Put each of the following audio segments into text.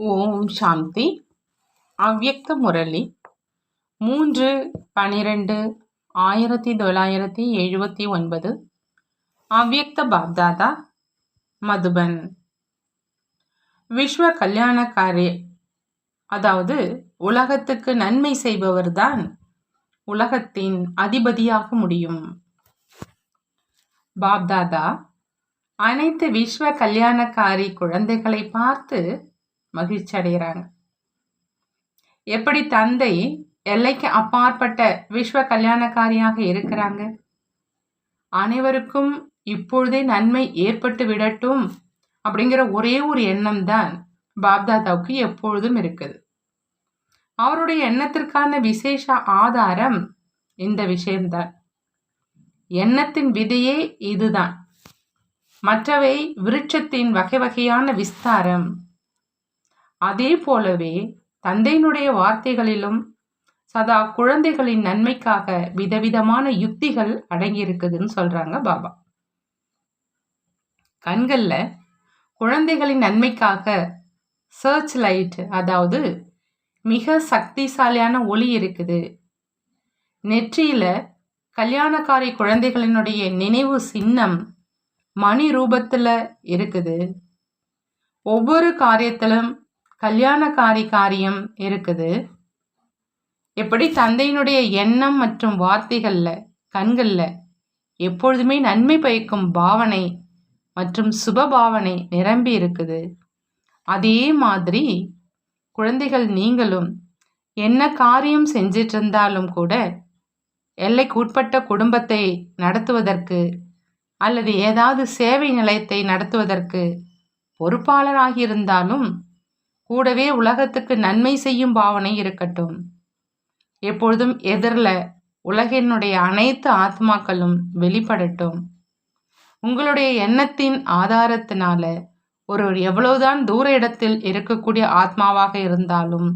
ஓம் சாந்தி. அவ்யக்த முரளி. மூன்று பனிரெண்டு ஆயிரத்தி தொள்ளாயிரத்தி எழுபத்தி ஒன்பது. அவ்யக்த பாப்தாதா மதுபன். விஸ்வ கல்யாணக்காரி அதாவது உலகத்துக்கு நன்மை செய்பவர்தான் உலகத்தின் அதிபதியாக முடியும். பாப்தாதா அனைத்து விஸ்வ கல்யாணக்காரி குழந்தைகளை பார்த்து மகிழ்ச்சி அடைகிறாங்க எப்படி தந்தை எல்லைக்கு அப்பாற்பட்ட விஸ்வ கல்யாணக்காரியாக இருக்கிறாங்க? அனைவருக்கும் இப்பொழுதே நன்மை ஏற்பட்டு விடட்டும் அப்படிங்கிற ஒரே ஒரு எண்ணம் தான் பாப்தாதாவுக்கு எப்பொழுதும் இருக்குது. அவருடைய எண்ணத்திற்கான விசேஷ ஆதாரம் இந்த விஷயம்தான். எண்ணத்தின் விதையே இதுதான். மற்றவை விருட்சத்தின் வகை வகையான விஸ்தாரம். அதே போலவே தந்தையினுடைய வார்த்தைகளிலும் சதா குழந்தைகளின் நன்மைக்காக விதவிதமான யுக்திகள் அடங்கியிருக்குதுன்னு சொல்றாங்க பாபா. கண்கள்ல குழந்தைகளின் நன்மைக்காக சர்ச் லைட் அதாவது மிக சக்திசாலியான ஒளி இருக்குது. நெற்றியில கல்யாணக்காரி குழந்தைகளினுடைய நினைவு சின்னம் மணி ரூபத்துல இருக்குது. ஒவ்வொரு காரியத்திலும் கல்யாணக்காரி காரியம் இருக்குது. எப்படி தந்தையினுடைய எண்ணம் மற்றும் வார்த்தைகள்ல கண்கள்ல எப்பொழுதுமே நன்மை பயக்கும் பாவனை மற்றும் சுப பாவனை நிரம்பி இருக்குது. அதே மாதிரி குழந்தைகள் நீங்களும் என்ன காரியம் செஞ்சிட்டு இருந்தாலும் கூட எல்லைக்கு உட்பட்ட குடும்பத்தை நடத்துவதற்கு அல்லது ஏதாவது சேவை நிலையத்தை நடத்துவதற்கு பொறுப்பாளராகியிருந்தாலும் கூடவே உலகத்துக்கு நன்மை செய்யும் பாவனை இருக்கட்டும். எப்பொழுதும் எதிரில் உலகினுடைய அனைத்து ஆத்மாக்களும் வெளிப்படட்டும். உங்களுடைய எண்ணத்தின் ஆதாரத்தினால ஒரு எவ்வளவுதான் தூர இடத்தில் இருக்கக்கூடிய ஆத்மாவாக இருந்தாலும்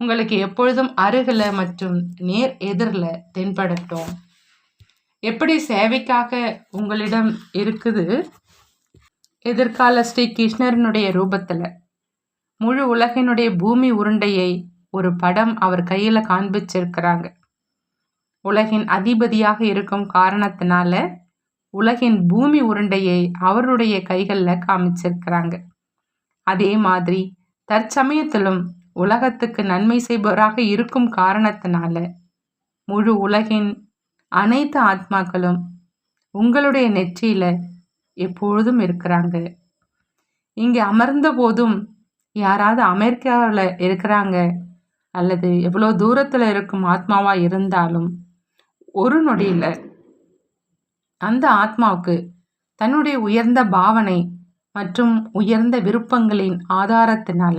உங்களுக்கு எப்பொழுதும் அருகில் மற்றும் நேர் எதிரில் தென்படட்டும். எப்படி சேவைக்காக உங்களிடம் இருக்குது? எதிர்கால ஸ்ரீ கிருஷ்ணரனுடைய ரூபத்தில். முழு உலகினுடைய பூமி உருண்டையை ஒரு படம் அவர் கையில் காண்பிச்சிருக்கிறாங்க. உலகின் அதிபதியாக இருக்கும் காரணத்தினால உலகின் பூமி உருண்டையை அவருடைய கைகளில் காமிச்சிருக்கிறாங்க. அதே மாதிரி தற்சமயத்திலும் உலகத்துக்கு நன்மை செய்பவராக இருக்கும் காரணத்தினால முழு உலகின் அனைத்து ஆத்மாக்களும் உங்களுடைய நெற்றியில் எப்பொழுதும் இருக்கிறாங்க. இங்கே அமர்ந்த போதும் யாராவது அமெரிக்காவில் இருக்கிறாங்க அல்லது எவ்வளோ தூரத்தில் இருக்கும் ஆத்மாவாக இருந்தாலும் ஒரு நொடியில் அந்த ஆத்மாவுக்கு தன்னுடைய உயர்ந்த பாவனை மற்றும் உயர்ந்த விருப்பங்களின் ஆதாரத்தினால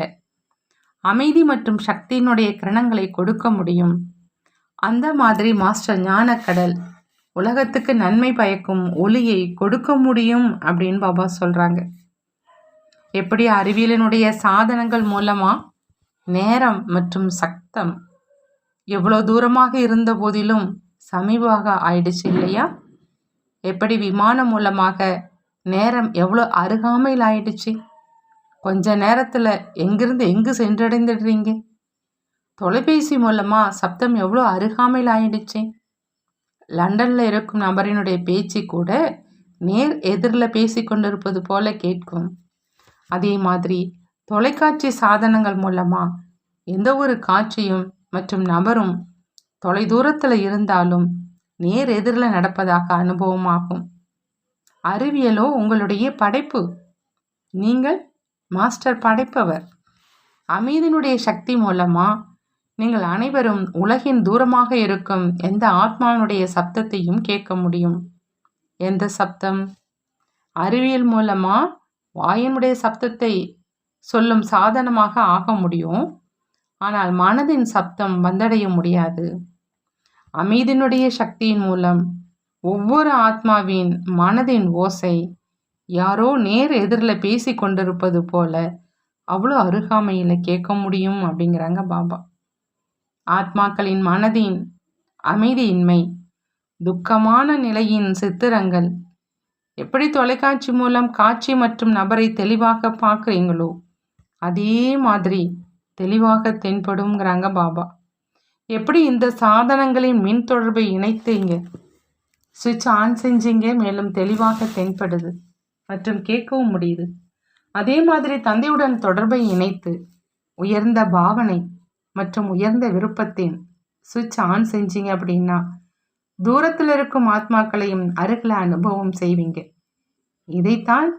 அமைதி மற்றும் சக்தியினுடைய கிரணங்களை கொடுக்க முடியும். அந்த மாதிரி மாஸ்டர் ஞானக்கடல் உலகத்துக்கு நன்மை பயக்கும் ஒளியை கொடுக்க முடியும் அப்படின்னு பாபா சொல்கிறாங்க எப்படி அறிவியலினுடைய சாதனங்கள் மூலமாக நேரம் மற்றும் சக்தம் எவ்வளோ தூரமாக இருந்த போதிலும் சமீபமாக ஆயிடுச்சு இல்லையா? எப்படி விமானம் மூலமாக நேரம் எவ்வளோ அருகாமையில் ஆயிடுச்சு? கொஞ்ச நேரத்தில் எங்கிருந்து எங்கு சென்றடைந்துடுறீங்க? தொலைபேசி மூலமாக சப்தம் எவ்வளோ அருகாமையில் ஆயிடுச்சு? லண்டனில் இருக்கும் நபரினுடைய பேச்சு கூட நேர் எதிரில் பேசி கொண்டிருப்பது போல கேட்கும். அதே மாதிரி தொலைக்காட்சி சாதனங்கள் மூலமாக எந்த ஒரு காட்சியும் மற்றும் நபரும் தொலைதூரத்தில் இருந்தாலும் நேர் எதிரில் நடப்பதாக அனுபவமாகும். அறிவியலோ உங்களுடைய படைப்பு. நீங்கள் மாஸ்டர் படைப்பவர். அமைதியினுடைய சக்தி மூலமாக நீங்கள் அனைவரும் உலகின் தூரமாக இருக்கும் எந்த ஆத்மாவினுடைய சப்தத்தையும் கேட்க முடியும். எந்த சப்தம்? அறிவியல் மூலமாக வாயினுடைய சப்தத்தை சொல்லும் சாதனமாக ஆக முடியும். ஆனால் மனதின் சப்தம் வந்தடைய முடியாது. அமைதியினுடைய சக்தியின் மூலம் ஒவ்வொரு ஆத்மாவின் மனதின் ஓசை யாரோ நேர் எதிரில் பேசி கொண்டிருப்பது போல அவ்வளோ அருகாமையில் கேட்க முடியும் அப்படிங்கிறாங்க பாபா. ஆத்மாக்களின் மனதின் அமைதியின்மை துக்கமான நிலையின் சித்திரங்கள் எப்படி தொலைக்காட்சி மூலம் காட்சி மற்றும் நபரை தெளிவாக பார்க்குறீங்களோ அதே மாதிரி தெளிவாக தென்படுங்கிறாங்க பாபா. எப்படி இந்த சாதனங்களின் மின் தொடர்பை இணைத்தீங்க? சுவிட்ச் ஆன் செஞ்சீங்க மேலும் தெளிவாக தென்படுது மற்றும் கேட்கவும் முடியுது. அதே மாதிரி தந்தையுடன் தொடர்பை இணைத்து உயர்ந்த பாவனை மற்றும் உயர்ந்த விருப்பத்தின் சுவிட்ச் ஆன் செஞ்சீங்க அப்படின்னா தூரத்தில் இருக்கும் ஆத்மாக்களையும் அருகில் அனுபவம் செய்வீங்க. இதைத்தான்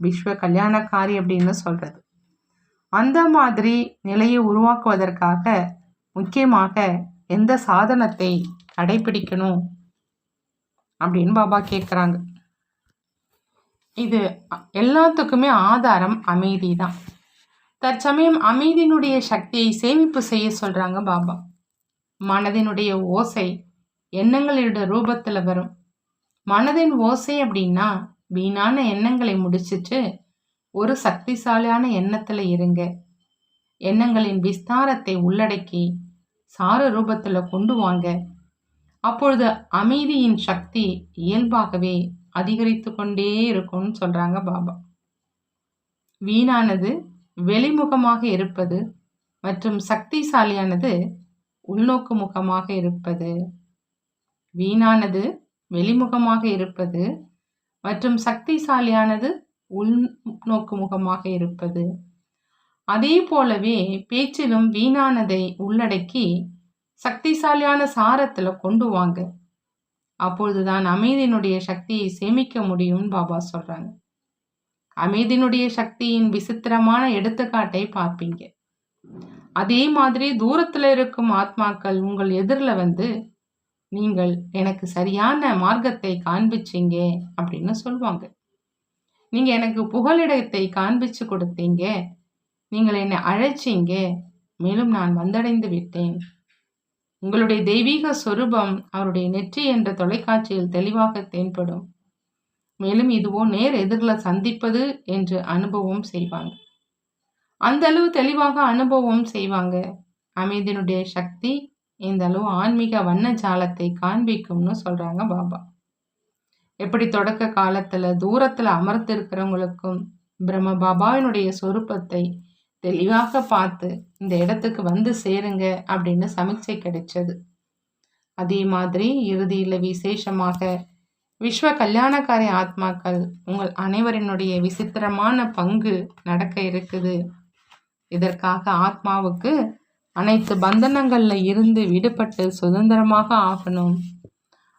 விஸ்வ கல்யாணக்காரி அப்படின்னு சொல்றது. அந்த மாதிரி நிலையை உருவாக்குவதற்காக முக்கியமாக எந்த சாதனத்தை கடைபிடிக்கணும் அப்படின்னு பாபா கேட்குறாங்க இது எல்லாத்துக்குமே ஆதாரம் அமைதி தான் தற்சமயம் அமைதியினுடைய சக்தியை சேமிப்பு செய்ய சொல்கிறாங்க பாபா. மனதினுடைய ஓசை எண்ணங்களோட ரூபத்தில் வரும். மனதின் ஓசை அப்படின்னா வீணான எண்ணங்களை முடிச்சிட்டு ஒரு சக்திசாலியான எண்ணத்தில் இருங்க. எண்ணங்களின் விஸ்தாரத்தை உள்ளடக்கி சார ரூபத்தில் கொண்டு வாங்க. அப்பொழுது அமைதியின் சக்தி இயல்பாகவே அதிகரித்து கொண்டே இருக்கும்னு சொல்கிறாங்க பாபா. வீணானது வெளிமுகமாக இருப்பது மற்றும் சக்திசாலியானது உள்நோக்கு முகமாக இருப்பது வீணானது வெளிமுகமாக இருப்பது மற்றும் சக்திசாலியானது உள்நோக்கு முகமாக இருப்பது. அதே போலவே பேச்சிலும் வீணானதை உள்ளடக்கி சக்திசாலியான சாரத்தில் கொண்டு வாங்க. அப்பொழுதுதான் அமைதியினுடைய சக்தியை சேமிக்க முடியும்னு பாபா சொல்கிறாங்க அமைதியினுடைய சக்தியின் விசித்திரமான எடுத்துக்காட்டை பார்ப்பீங்க. அதே மாதிரி தூரத்தில் இருக்கும் ஆத்மாக்கள் உங்கள் எதிரில் வந்து நீங்கள் எனக்கு சரியான மார்க்கத்தை காண்பிச்சிங்க அப்படின்னு சொல்லுவாங்க நீங்கள் எனக்கு புகலிடத்தை காண்பிச்சு கொடுத்தீங்க. நீங்கள் என்னை அழைச்சிங்க. மேலும் நான் வந்தடைந்து விட்டேன். உங்களுடைய தெய்வீக சொரூபம் அவருடைய நெற்றி என்ற தொலைக்காட்சியில் தெளிவாக தென்படும். மேலும் இதுவோ நேர் எதிரில் சந்திப்பது என்று அனுபவம் செய்வாங்க. அந்த அளவு தெளிவாக அனுபவம் செய்வாங்க. அமைதியினுடைய சக்தி இந்த அளவு ஆன்மீக வண்ண ஜாலத்தை காண்பிக்கும்னு சொல்றாங்க பாபா. எப்படி தொடக்க காலத்துல தூரத்துல அமர்த்திருக்கிறவங்களுக்கும் பிரம்ம பாபாவினுடைய சொரூபத்தை தெளிவாக பார்த்து இந்த இடத்துக்கு வந்து சேருங்க அப்படின்னு சமீட்சை கிடைச்சது. அதே மாதிரி இறுதியில் விசேஷமாக விஸ்வ கல்யாணக்காரி ஆத்மாக்கள் உங்கள் அனைவரினுடைய விசித்திரமான பங்கு நடக்க இருக்குது. இதற்காக ஆத்மாவுக்கு அனைத்து பந்தனங்களில் இருந்து விடுபட்டு சுதந்திரமாக ஆகணும்.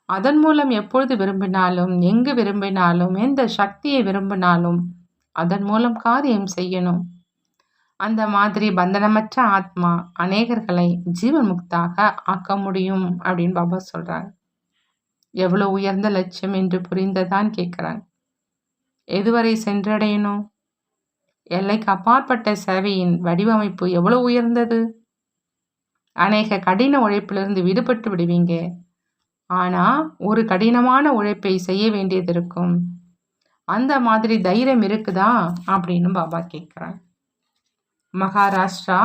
அதன் மூலம் எப்பொழுது விரும்பினாலும் எங்கு விரும்பினாலும் எந்த சக்தியை விரும்பினாலும் அதன் மூலம் காரியம் செய்யணும். அந்த மாதிரி பந்தனமற்ற ஆத்மா அநேகர்களை ஜீவன் முக்தாக ஆக்க முடியும் அப்படின்னு பாபா சொல்கிறாங்க எவ்வளோ உயர்ந்த லட்சியம் என்று புரிந்ததான் கேட்குறாங்க. எதுவரை சென்றடையணும்? எல்லைக்கு அப்பாற்பட்ட சேவையின் வடிவமைப்பு எவ்வளோ உயர்ந்தது? அநேக கடின உழைப்பிலிருந்து விடுபட்டு விடுவீங்க. ஆனால் ஒரு கடினமான உழைப்பை செய்ய வேண்டியது இருக்கும். அந்த மாதிரி தைரியம் இருக்குதா? அப்படின்னு பாபா கேட்குறாங்க மகாராஷ்டிரா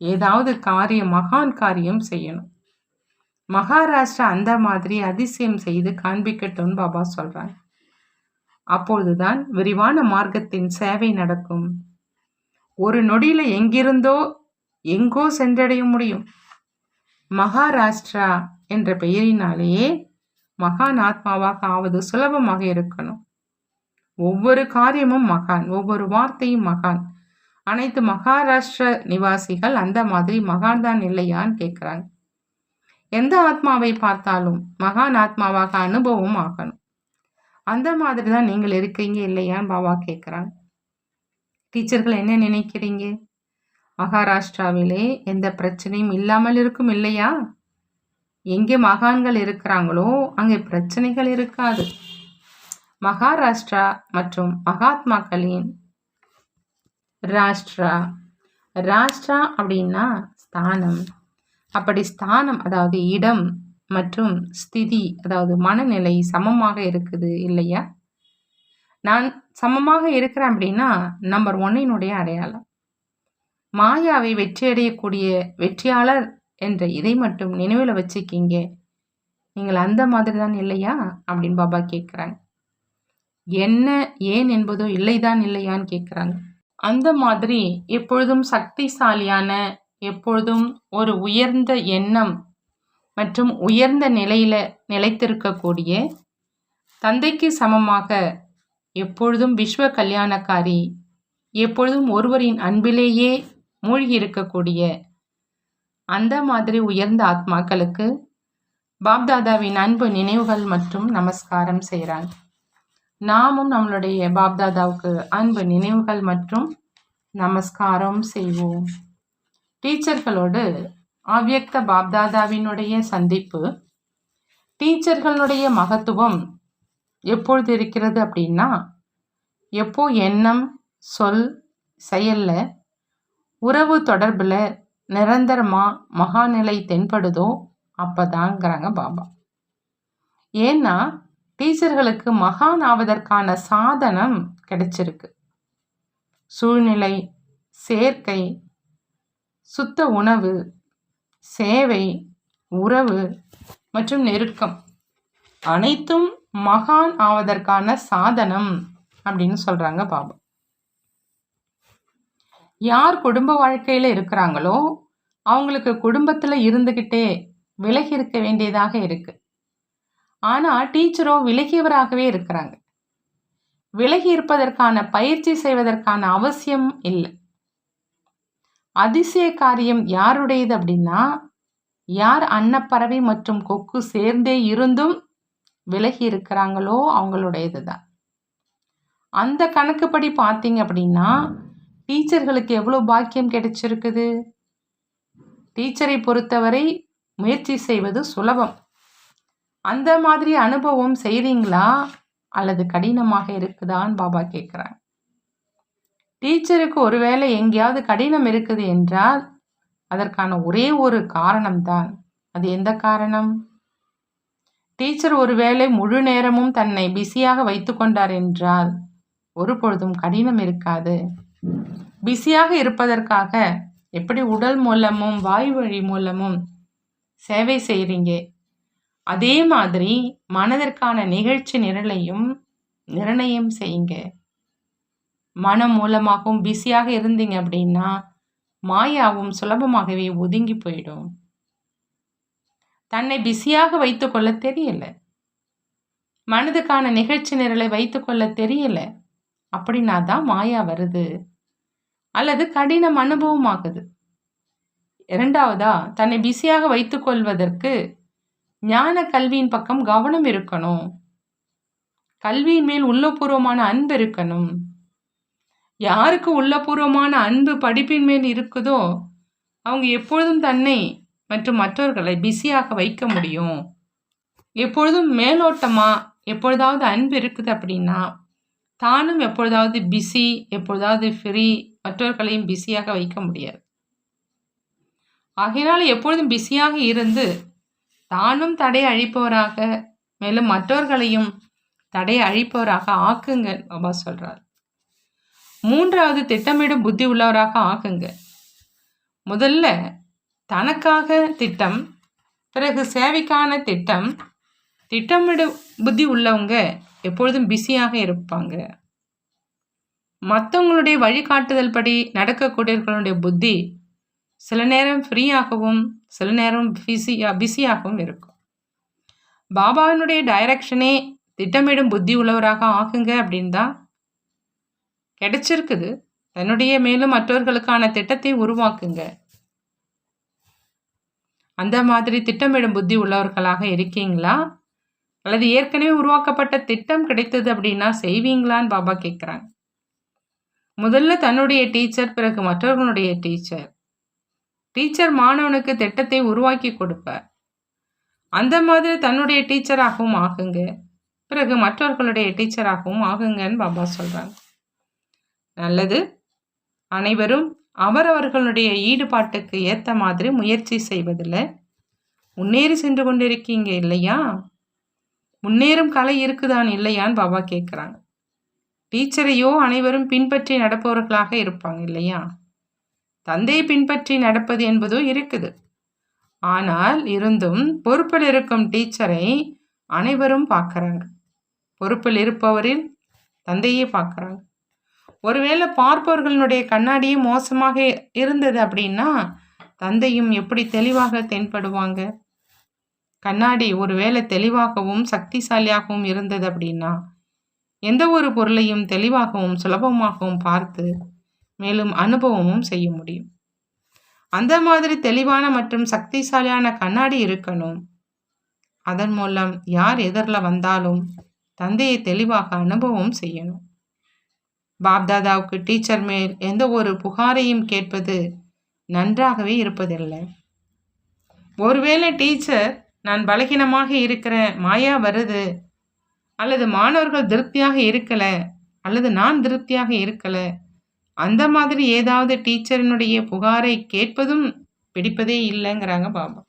ஏதாவது காரியம் மகான் காரியம் செய்யணும். மகாராஷ்டிரா அந்த மாதிரி அதிசயம் செய்து காண்பிக்கட்டும்னு பாபா சொல்கிறாங்க அப்பொழுதுதான் விரிவான மார்க்கத்தின் சேவை நடக்கும். ஒரு நொடியில் எங்கிருந்தோ எங்கோ சென்றடைய முடியும். மகாராஷ்டிரா என்ற பெயரினாலேயே மகான் ஆத்மாவாக ஆவது சுலபமாக இருக்கணும். ஒவ்வொரு காரியமும் மகான் ஒவ்வொரு வார்த்தையும் மகான். அனைத்து மகாராஷ்டிர நிவாசிகள் அந்த மாதிரி மகான் தான் இல்லையான்னு கேட்குறாங்க எந்த ஆத்மாவை பார்த்தாலும் மகான் ஆத்மாவாக அனுபவம் ஆகணும். அந்த மாதிரி தான் நீங்கள் இருக்கீங்க இல்லையான்னு பாபா கேட்குறாங்க டீச்சர்கள் என்ன நினைக்கிறீங்க? மகாராஷ்டிராவிலே எந்த பிரச்சனையும் இல்லாமல் இருக்கும் இல்லையா? எங்கே மகான்கள் இருக்கிறாங்களோ அங்கே பிரச்சனைகள் இருக்காது. மகாராஷ்டிரா மற்றும் மகாத்மாக்களின் ராஷ்டிரா. ராஷ்டிரா அப்படின்னா ஸ்தானம். அப்படி ஸ்தானம் அதாவது இடம் மற்றும் ஸ்திதி அதாவது மனநிலை சமமாக இருக்குது இல்லையா? நான் சமமாக இருக்கிறேன் அப்படின்னா நம்பர் ஒன்னினுடைய அடையாளம். மாயாவை வெற்றியடையக்கூடிய வெற்றியாளர் என்ற இதை மட்டும் நினைவில் வச்சுக்கிங்க. நீங்கள் அந்த மாதிரி தான் இல்லையா? அப்படின்னு பாபா கேட்குறாங்க. என்ன ஏன் என்பதோ இல்லைதான் இல்லையான்னு கேட்குறாங்க. அந்த மாதிரி எப்பொழுதும் சக்திசாலியான எப்பொழுதும் ஒரு உயர்ந்த எண்ணம் மற்றும் உயர்ந்த நிலையில் நிலைத்திருக்கக்கூடிய தந்தைக்கு சமமாக எப்பொழுதும் விஸ்வ கல்யாணக்காரி எப்பொழுதும் ஒருவரின் அன்பிலேயே மூழ்கி இருக்கக்கூடிய அந்த மாதிரி உயர்ந்த ஆத்மாக்களுக்கு பாப்தாதாவின் அன்பு நினைவுகள் மற்றும் நமஸ்காரம் செய்கிறாங்க நாமும் நம்மளுடைய பாப்தாதாவுக்கு அன்பு நினைவுகள் மற்றும் நமஸ்காரம் செய்வோம். டீச்சர்களோடு அவ்வியக்த பாப்தாதாவினுடைய சந்திப்பு டீச்சர்களுடைய மகத்துவம் எப்பொழுது இருக்கிறது அப்படின்னா எப்போ எண்ணம் சொல் செயலில் உறவு தொடர்பில் நிரந்தரமாக மகாநிலை தென்படுதோ அப்போதாங்கிறாங்க பாபா. ஏன்னா டீச்சர்களுக்கு மகான் ஆவதற்கான சாதனம் கிடைச்சிருக்கு. சூழ்நிலை சேர்க்கை சுத்த உணவு சேவை உறவு மற்றும் நெருக்கம் அனைத்தும் மகான் ஆவதற்கான சாதனம் அப்படின்னு சொல்கிறாங்க பாபா. யார் குடும்ப வாழ்க்கையில இருக்கிறாங்களோ அவங்களுக்கு குடும்பத்தில் இருந்துகிட்டே விலகி இருக்க வேண்டியதாக இருக்கு. ஆனால் டீச்சரோ விலகியவராகவே இருக்கிறாங்க. விலகி இருப்பதற்கான பயிற்சி செய்வதற்கான அவசியம் இல்லை. அதிசய காரியம் யாருடையது அப்படின்னா யார் அன்னப்பறவை மற்றும் கொக்கு சேர்ந்தே இருந்தும் விலகி இருக்கிறாங்களோ அவங்களுடையது தான் அந்த கணக்குப்படி பார்த்தீங்க அப்படின்னா டீச்சர்களுக்கு எவ்வளோ பாக்கியம் கிடைச்சிருக்குது? டீச்சரை பொறுத்தவரை முயற்சி செய்வது சுலபம். அந்த மாதிரி அனுபவம் செய்கிறீங்களா அல்லது கடினமாக இருக்குதான்னு பாபா கேட்குறாங்க டீச்சருக்கு ஒருவேளை எங்கேயாவது கடினம் இருக்குது என்றால் அதற்கான ஒரே ஒரு காரணம்தான். அது எந்த காரணம்? டீச்சர் ஒருவேளை முழு நேரமும் தன்னை பிஸியாக வைத்து கொண்டார் என்றால் ஒரு பொழுதும் கடினம் இருக்காது. பிஸியாக இருப்பதற்காக எப்படி உடல் மூலமும் வாய் வழி மூலமும் சேவை செய்கிறீங்க அதே மாதிரி மனதிற்கான நிகழ்ச்சி நிரலையும் நிர்ணயம் செய்யுங்க. மனம் மூலமாகவும் பிஸியாக இருந்தீங்க அப்படின்னா மாயாவும் சுலபமாகவே ஒதுங்கி போயிடும். தன்னை பிஸியாக வைத்துக்கொள்ள தெரியல. மனதுக்கான நிகழ்ச்சி நிரலை வைத்துக்கொள்ள தெரியல. அப்படின்னா தான் மாயா வருது. அல்லது கடினம் அனுபவமாகுது இரண்டாவதா தன்னை பிஸியாக வைத்துக்கொள்வதற்கு ஞான கல்வியின் பக்கம் கவனம் இருக்கணும். கல்வியின் மேல் உள்ளபூர்வமான அன்பு இருக்கணும். யாருக்கு உள்ளபூர்வமான அன்பு படிப்பின் மேல் இருக்குதோ அவங்க எப்பொழுதும் தன்னை மற்றும் மற்றவர்களை பிஸியாக வைக்க முடியும். எப்பொழுதும் மேலோட்டமாக எப்பொழுதாவது அன்பு இருக்குது அப்படின்னா தானும் எப்பொழுதாவது பிஸி எப்பொழுதாவது ஃப்ரீ மற்றவர்களையும் பிஸியாக வைக்க முடியாது. ஆகையினால் எப்பொழுதும் பிஸியாக இருந்து தானும் தடை அழிப்பவராக மேலும் மற்றவர்களையும் தடை அழிப்பவராக ஆக்குங்க பாபா சொல்கிறார் மூன்றாவது திட்டமிடும் புத்தி உள்ளவராக ஆக்குங்க முதல்ல தனக்காக திட்டம் பிறகு சேவைக்கான திட்டம் திட்டமிடும் புத்தி உள்ளவங்க எப்பொழுதும் பிஸியாக இருப்பாங்க. மற்றவங்களுடைய வழிகாட்டுதல் படி நடக்கக்கூடியவர்களுடைய புத்தி சில நேரம் ஃப்ரீயாகவும் சில நேரம் பிஸியாக பிஸியாகவும் இருக்கும். பாபாவினுடைய டைரக்ஷனே திட்டமிடும் புத்தி உள்ளவராக ஆகுங்க அப்படின்னு தான் கிடைச்சிருக்குது. தன்னுடைய மேலும் மற்றவர்களுக்கான திட்டத்தை உருவாக்குங்க. அந்த மாதிரி திட்டமிடும் புத்தி உள்ளவர்களாக இருக்கீங்களா? அல்லது ஏற்கனவே உருவாக்கப்பட்ட திட்டம் கிடைத்தது அப்படின்னா செய்வீங்களான்னு பாபா கேட்குறாங்க முதல்ல தன்னுடைய டீச்சர் பிறகு மற்றவர்களுடைய டீச்சர் டீச்சர் மாணவனுக்கு திட்டத்தை உருவாக்கி கொடுப்பார். அந்த மாதிரி தன்னுடைய டீச்சராகவும் ஆகுங்க. பிறகு மற்றவர்களுடைய டீச்சராகவும் ஆகுங்கன்னு பாபா சொல்கிறாங்க நல்லது. அனைவரும் அவரவர்களுடைய ஈடுபாட்டுக்கு ஏற்ற மாதிரி முயற்சி செய்வதில் முன்னேறி சென்று கொண்டிருக்கீங்க இல்லையா? முன்னேறும் கலை இருக்குதான் இல்லையான்னு பாபா கேட்குறாங்க டீச்சரையோ அனைவரும் பின்பற்றி நடப்பவர்களாக இருப்பாங்க இல்லையா? தந்தையை பின்பற்றி நடப்பது என்பதோ இருக்குது. ஆனால் இருந்தும் பொறுப்பில் இருக்கும் டீச்சரை அனைவரும் பார்க்குறாங்க. பொறுப்பில் இருப்பவரில் தந்தையே பார்க்குறாங்க. ஒருவேளை பார்ப்பவர்களுடைய கண்ணாடியே மோசமாக இருந்தது அப்படின்னா தந்தையும் எப்படி தெளிவாக தென்படுவாங்க? கண்ணாடி ஒருவேளை தெளிவாகவும் சக்திசாலியாகவும் இருந்தது அப்படின்னா எந்த ஒரு பொருளையும் தெளிவாகவும் சுலபமாகவும் பார்த்து மேலும் அனுபவமும் செய்ய முடியும். அந்த மாதிரி தெளிவான மற்றும் சக்திசாலியான கண்ணாடி இருக்கணும். அதன் மூலம் யார் எதிரில் வந்தாலும் தந்தையை தெளிவாக அனுபவம் செய்யணும். பாப்தாதாவுக்கு டீச்சர் மேல் எந்த ஒரு புகாரையும் கேட்பது நன்றாகவே இருப்பதில்லை. ஒருவேளை டீச்சர் நான் பலகீனமாக இருக்கிற மாயா வருது அல்லது மாணவர்கள் திருப்தியாக இருக்கலை அல்லது நான் திருப்தியாக இருக்கலை அந்த மாதிரி ஏதாவது டீச்சரினுடைய புகாரை கேட்பதும் பிடிப்பதே இல்லைங்கிறாங்க பாபா.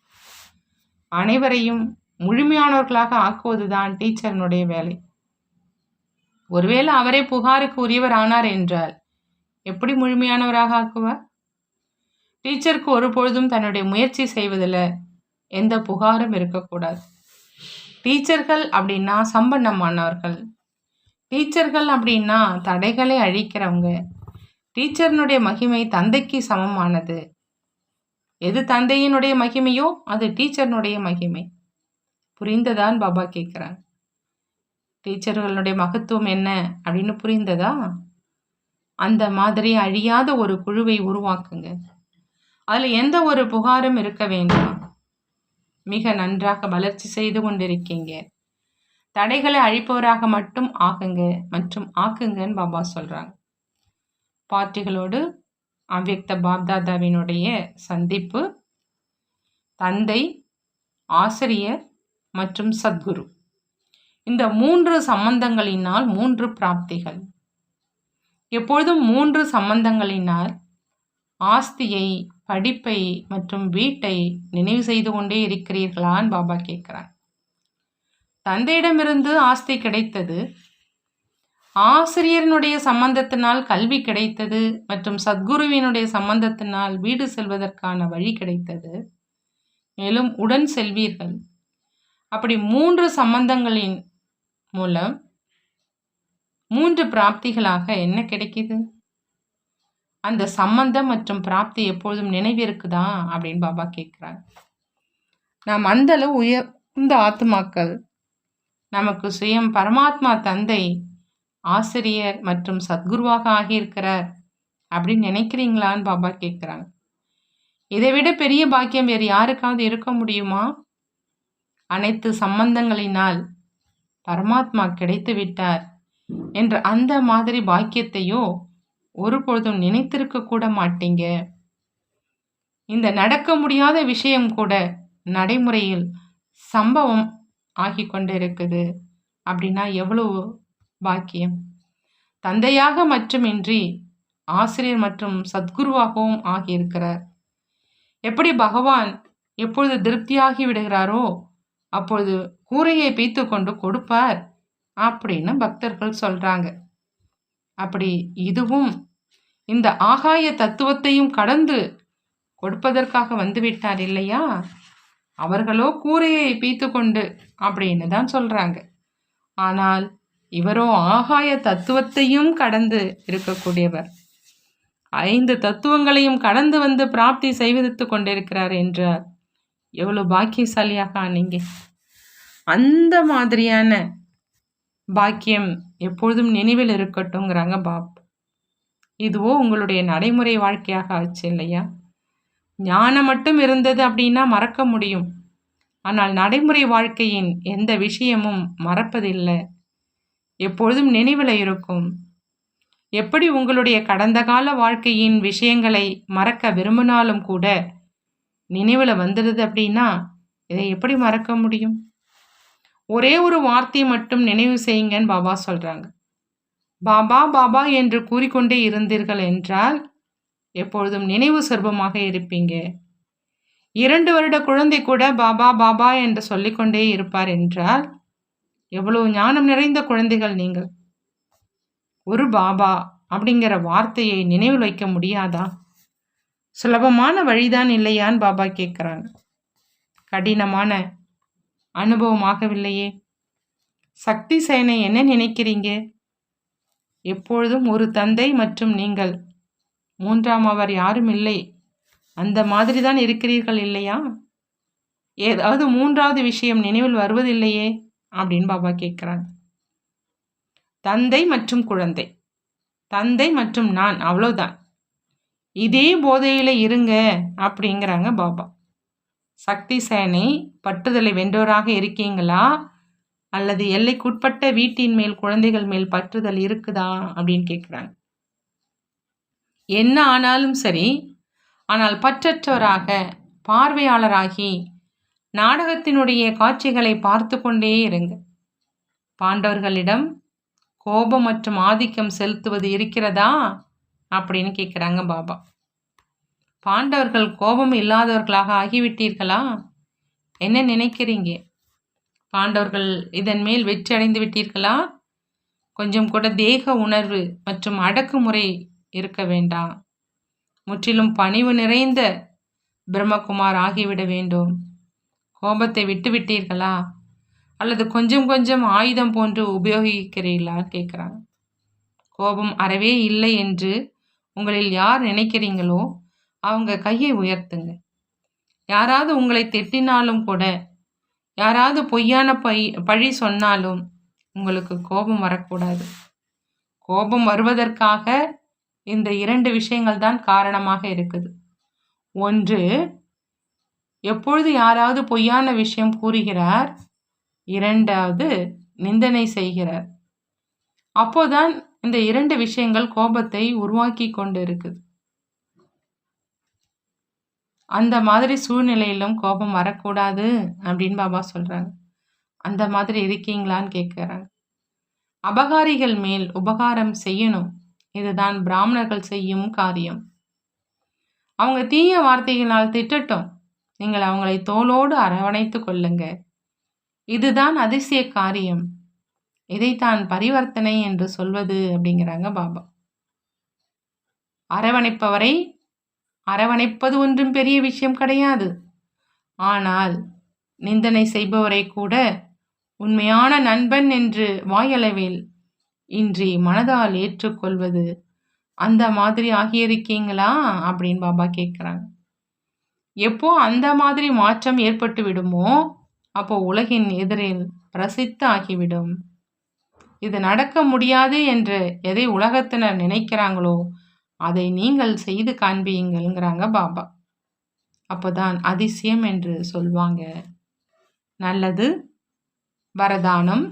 அனைவரையும் முழுமையானவர்களாக ஆக்குவதுதான் டீச்சரினுடைய வேலை. ஒருவேளை அவரே புகாருக்கு உரியவர் ஆனார் என்றால் எப்படி முழுமையானவராக ஆக்குவார்? டீச்சருக்கு ஒரு பொழுதும் தன்னுடைய முயற்சி செய்வதில் எந்த புகாரும் இருக்கக்கூடாது. டீச்சர்கள் அப்படின்னா சம்பன்னமானவர்கள் டீச்சர்கள் அப்படின்னா தடைகளை அழிக்கிறவங்க. டீச்சர்னுடைய மகிமை தந்தைக்கு சமமானது. எது தந்தையினுடைய மகிமையோ அது டீச்சர்னுடைய மகிமை. புரிந்ததான் பாபா கேட்குறாங்க டீச்சர்களுடைய மகத்துவம் என்ன அப்படின்னு புரிந்ததா? அந்த மாதிரி அழியாத ஒரு குழுவை உருவாக்குங்க. அதில் எந்த ஒரு புகாரும் இருக்க வேண்டாம். மிக நன்றாக வளர்ச்சி செய்து கொண்டிருக்கீங்க. தடைகளை அழிப்பவராக மட்டும் ஆகுங்க மற்றும் ஆக்குங்கன்னு பாபா சொல்கிறாங்க பாட்டிகளோடு அவ்யக்த பாப்தாதாவினுடைய சந்திப்பு தந்தை ஆசிரியர் மற்றும் சத்குரு. இந்த மூன்று சம்பந்தங்களினால் மூன்று பிராப்திகள். எப்பொழுதும் மூன்று சம்பந்தங்களினால் ஆஸ்தியை படிப்பை மற்றும் வீட்டை நினைவு செய்து கொண்டே இருக்கிறீர்களான்னு பாபா கேட்குறார் தந்தையிடமிருந்து ஆஸ்தி கிடைத்தது. ஆசிரியரினுடைய சம்பந்தத்தினால் கல்வி கிடைத்தது மற்றும் சத்குருவினுடைய சம்பந்தத்தினால் வீடு செல்வதற்கான வழி கிடைத்தது. மேலும் உடன் செல்வீர்கள். அப்படி மூன்று சம்பந்தங்களின் மூலம் மூன்று பிராப்திகளாக என்ன கிடைக்கிது? அந்த சம்பந்தம் மற்றும் பிராப்தி எப்பொழுதும் நினைவிருக்குதா? அப்படின்னு பாபா கேட்குறாங்க நாம் அந்தளவு உயர்ந்த ஆத்மாக்கள் நமக்கு சுயம் பரமாத்மா தந்தை ஆசிரியர் மற்றும் சத்குருவாக ஆகியிருக்கிறார் அப்படின்னு நினைக்கிறீங்களான்னு பாபா கேட்குறாங்க. இதை விட பெரிய பாக்கியம் வேறு யாருக்காவது இருக்க முடியுமா? அனைத்து சம்பந்தங்களினால் பரமாத்மா கிடைத்து விட்டார் என்ற அந்த மாதிரி பாக்கியத்தையோ ஒரு பொழுதும் நினைத்திருக்க கூட மாட்டீங்க. இந்த நடக்க முடியாத விஷயம் கூட நடைமுறையில் சம்பவம் ஆகி கொண்டிருக்குது. அப்படின்னா எவ்வளவு பாக்கியம்? தந்தையாக மட்டுமின்றி ஆசிரியர் மற்றும் சத்குருவாகவும் ஆகியிருக்கிறார். எப்படி பகவான் எப்பொழுது திருப்தியாகி விடுகிறாரோ அப்பொழுது கூரையை பீத்து கொண்டு கொடுப்பார் அப்படின்னு பக்தர்கள் சொல்றாங்க. அப்படி இதுவும் இந்த ஆகாய தத்துவத்தையும் கடந்து கொடுப்பதற்காக வந்துவிட்டார் இல்லையா? அவர்களோ கூரையை பீத்து கொண்டு அப்படின்னு தான் சொல்கிறாங்க ஆனால் இவரோ ஆகாய தத்துவத்தையும் கடந்து இருக்கக்கூடியவர். ஐந்து தத்துவங்களையும் கடந்து வந்து பிராப்தி செய்வித்து கொண்டிருக்கிறார் என்றார். எவ்வளோ பாக்கியசாலியாக ஆனீங்க அந்த மாதிரியான பாக்கியம் எப்பொழுதும் நினைவில் இருக்கட்டும்ங்கிறாங்க பாப். இதுவோ உங்களுடைய நடைமுறை வாழ்க்கையாக ஆச்சு இல்லையா? ஞானம் மட்டும் இருந்தது அப்படின்னா மறக்க முடியும். ஆனால் நடைமுறை வாழ்க்கையின் எந்த விஷயமும் மறப்பதில்லை. எப்பொழுதும் நினைவில் இருக்கும். எப்படி உங்களுடைய கடந்த கால வாழ்க்கையின் விஷயங்களை மறக்க விரும்பினாலும் கூட நினைவில் வந்துடுது அப்படின்னா இதை எப்படி மறக்க முடியும்? ஒரே ஒரு வார்த்தையை மட்டும் நினைவு செய்யுங்கன்னு பாபா சொல்கிறாங்க பாபா பாபா என்று கூறிக்கொண்டே இருந்தீர்கள் என்றால் எப்பொழுதும் நினைவு சொர்பமாக இருப்பீங்க. இரண்டு வருட குழந்தை கூட பாபா பாபா என்று சொல்லிக்கொண்டே இருப்பார் என்றால் எவ்வளவு ஞானம் நிறைந்த குழந்தைகள் நீங்கள். ஒரு பாபா அப்படிங்கிற வார்த்தையை நினைவில் வைக்க முடியாதா? சுலபமான வழிதான் இல்லையான்னு பாபா கேட்குறாங்க கடினமான அனுபவமாகவில்லையே. சக்தி சேனை என்ன நினைக்கிறீங்க? எப்பொழுதும் ஒரு தந்தை மற்றும் நீங்கள். மூன்றாம் அவர் யாரும் இல்லை. அந்த மாதிரி தான் இருக்கிறீர்கள் இல்லையா? ஏதாவது மூன்றாவது விஷயம் நினைவில் வருவதில்லையே? அப்படின்னு பாபா கேட்குறாங்க. தந்தை மற்றும் குழந்தை. தந்தை மற்றும் நான் அவ்வளோதான் இதே போதையில் இருங்க அப்படிங்கிறாங்க பாபா. சக்தி சேனை பட்டுதலை வென்றோராக இருக்கீங்களா? அல்லது எல்லைக்குட்பட்ட வீட்டின் மேல் குழந்தைகள் மேல் பற்றுதல் இருக்குதா? அப்படின்னு கேட்குறாங்க என்ன ஆனாலும் சரி ஆனால் பற்றற்றவராக பார்வையாளராகி நாடகத்தினுடைய காட்சிகளை பார்த்து கொண்டே இருங்க. பாண்டவர்களிடம் கோபம் மற்றும் ஆதிக்கம் செலுத்துவது இருக்கிறதா? அப்படின்னு கேட்குறாங்க பாபா. பாண்டவர்கள் கோபம் இல்லாதவர்களாக ஆகிவிட்டீர்களா? என்ன நினைக்கிறீங்க? பாண்டவர்கள் இதன் மேல் வெற்றி அடைந்து விட்டீர்களா? கொஞ்சம் கூட தேக உணர்வு மற்றும் அடக்குமுறை இருக்க வேண்டாம் முற்றிலும் பணிவு நிறைந்த பிரம்மகுமார் ஆகிவிட வேண்டும். கோபத்தை விட்டுவிட்டீர்களா அல்லது கொஞ்சம் கொஞ்சம் ஆயுதம் போன்று உபயோகிக்கிறீர்களா? கேட்குறாங்க கோபம் அறவே இல்லை என்று உங்களில் யார் நினைக்கிறீங்களோ அவங்க கையை உயர்த்துங்க. யாராவது உங்களை திட்டினாலும் கூட யாராவது பொய்யான பை பழி சொன்னாலும் உங்களுக்கு கோபம் வரக்கூடாது. கோபம் வருவதற்காக இந்த இரண்டு விஷயங்கள் தான் காரணமாக இருக்குது. ஒன்று எப்பொழுது யாராவது பொய்யான விஷயம் கூறுகிறார்? இரண்டாவது நிந்தனை செய்கிறார். அப்போதான் இந்த இரண்டு விஷயங்கள் கோபத்தை உருவாக்கி கொண்டு இருக்குது அந்த மாதிரி சூழ்நிலையிலும் கோபம் வரக்கூடாது அப்படின்னு பாபா சொல்கிறாங்க அந்த மாதிரி இருக்கீங்களான்னு கேட்குறாங்க அபகாரிகள் மேல் உபகாரம் செய்யணும். இதுதான் பிராமணர்கள் செய்யும் காரியம். அவங்க தீய வார்த்தைகளால் திட்டட்டும். நீங்கள் அவங்களை தோளோடு அரவணைத்து கொள்ளுங்க. இதுதான் அதிசய காரியம். இதைத்தான் பரிவர்த்தனை என்று சொல்வது அப்படிங்கிறாங்க பாபா. அரவணைப்பவரை அரவணைப்பது ஒன்றும் பெரிய விஷயம் கிடையாது. ஆனால் நிந்தனை செய்பவரை கூட உண்மையான நண்பன் என்று வாயளவில் இன்றி மனதால் ஏற்றுக்கொள்வது அந்த மாதிரி ஆகியிருக்கீங்களா? அப்படின்னு பாபா கேட்குறாங்க. எப்போ அந்த மாதிரி மாற்றம் ஏற்பட்டு விடுமோ அப்போ உலகின் எதிரில் பிரசித்த ஆகிவிடும். இது நடக்க முடியாது என்று எதை உலகத்தினர் நினைக்கிறாங்களோ அதை நீங்கள் செய்து காண்பியுங்கள்ங்கிறாங்க பாபா. அப்போதான் அதிசயம் என்று சொல்வாங்க. நல்லது வரதானம்.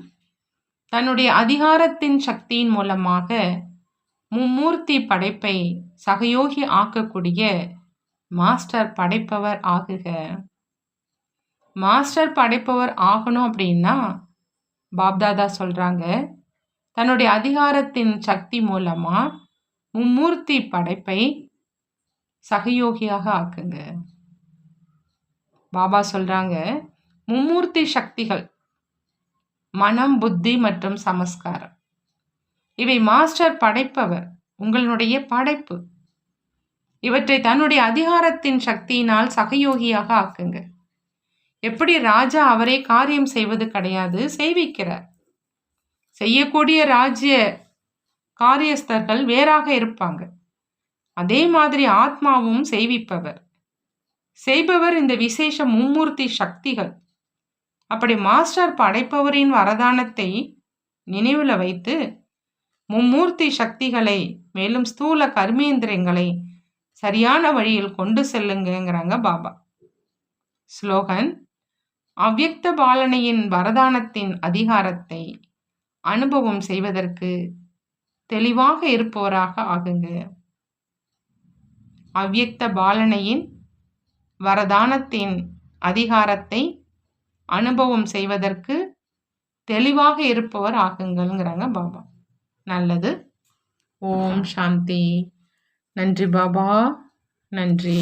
தன்னுடைய அதிகாரத்தின் சக்தியின் மூலமாக மும்மூர்த்தி படைப்பை சகயோகி ஆக்கக்கூடிய மாஸ்டர் படைப்பவர் ஆகுக. மாஸ்டர் படைப்பவர் ஆகணும் அப்படின்னா பாப்தாதா சொல்கிறாங்க தன்னுடைய அதிகாரத்தின் சக்தி மூலமாக மும்மூர்த்தி படைப்பை சகயோகியாக ஆக்குங்க. பாபா சொல்கிறாங்க மும்மூர்த்தி சக்திகள் மனம் புத்தி மற்றும் சமஸ்காரம். இவை மாஸ்டர் படைப்பவர் உங்களுடைய படைப்பு. இவற்றை தன்னுடைய அதிகாரத்தின் சக்தியினால் சகயோகியாக ஆக்குங்க. எப்படி ராஜா அவரே காரியம் செய்வது கிடையாது செய்விக்கிறார். செய்யக்கூடிய ராஜ்ய காரியஸ்தர்கள் வேறாக இருப்பாங்க. அதே மாதிரி ஆத்மாவும் செய்விப்பவர். செய்பவர் இந்த விசேஷ மும்மூர்த்தி சக்திகள். அப்படி மாஸ்டர் படைப்பவரின் வரதானத்தை நினைவில் வைத்து மும்மூர்த்தி சக்திகளை மேலும் ஸ்தூல கர்மேந்திரங்களை சரியான வழியில் கொண்டு செல்லுங்கிறாங்க பாபா. ஸ்லோகன் அவ்யக்த பாலனையின் வரதானத்தின் அதிகாரத்தை அனுபவம் செய்வதற்கு தெளிவாக இருப்பவராக ஆகுங்க. அவ்வியக்த பாலனையின் வரதானத்தின் அதிகாரத்தை அனுபவம் செய்வதற்கு தெளிவாக இருப்பவர் ஆகுங்கள்ங்கிறாங்க பாபா. நல்லது. ஓம் சாந்தி. நன்றி பாபா. நன்றி.